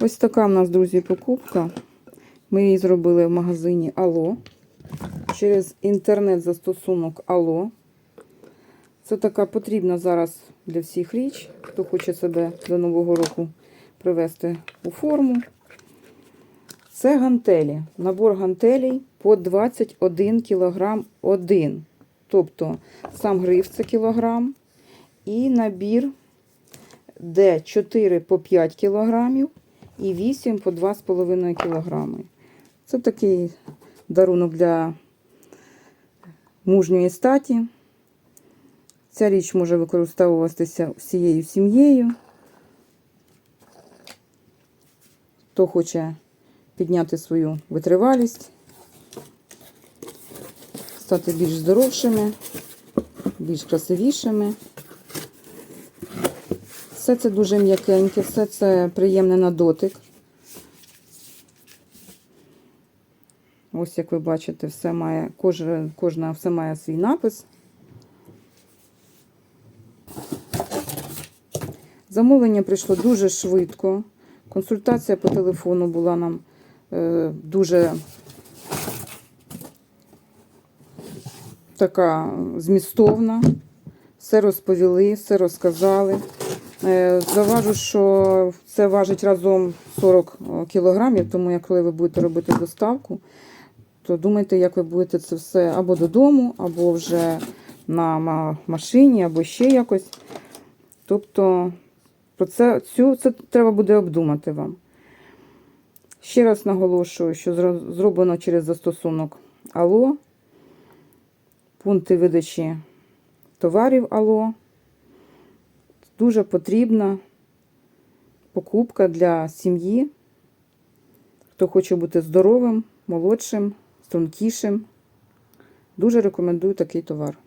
Ось така в нас, друзі, покупка. Ми її зробили в магазині Ало. Через інтернет-застосунок Ало. Це така потрібна зараз для всіх річ, хто хоче себе до Нового року привести у форму. Це гантелі. Набор гантелей по 21 кг один. Тобто сам гриф це кілограм. І набір, де 4 по 5 кілограмів і 8 по 2,5 кілограми. Це такий дарунок для мужньої статі. Ця річ може використовуватися всією сім'єю. Хто хоче підняти свою витривалість, стати більш здоровшими, більш красивішими. Все це дуже м'якеньке, все це приємне на дотик. Ось як ви бачите, все має, кожна, кожна все має свій напис. Замовлення прийшло дуже швидко. Консультація по телефону була нам е, дуже така змістовна. Все розповіли, все розказали. Е, Заважу, що це важить разом 40 кілограмів, тому як коли ви будете робити доставку, то думайте, як ви будете це все або додому, або вже на машині, або ще якось. Тобто, про це, цю, це треба буде обдумати вам. Ще раз наголошую, що зроблено через застосунок Ало, пункти видачі товарів Ало. Дуже потрібна покупка для сім'ї, хто хоче бути здоровим, молодшим, стрункішим. Дуже рекомендую такий товар.